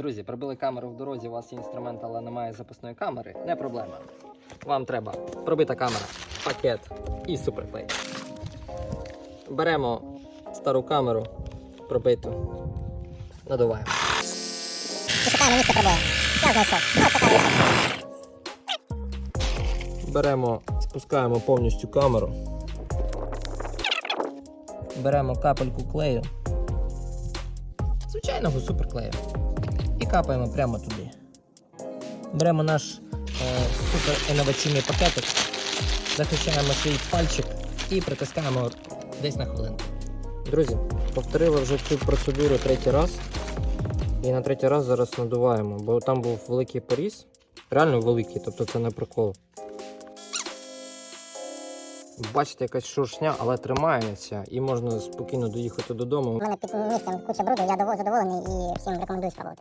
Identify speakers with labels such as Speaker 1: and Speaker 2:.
Speaker 1: Друзі, прибили камеру в дорозі, у вас є інструмент, але немає запасної камери. Не проблема. Вам треба пробита камера, пакет і суперклей. Беремо стару камеру, пробиту, надуваємо. Беремо, спускаємо повністю камеру. Беремо капельку клею. Звичайного суперклею. Капаємо прямо туди. Беремо наш е, супер інноваційний пакетик, захищаємо свій пальчик і притискаємо десь на хвилинку. Друзі, повторили вже цю процедуру третій раз. І на третій раз зараз надуваємо, бо там був великий поріз. Реально великий, тобто це не прикол. Бачите, якась шуршня, але тримається і можна спокійно доїхати додому.
Speaker 2: У мене під місцем куча бруду, я дово- задоволений і всім рекомендую спробувати.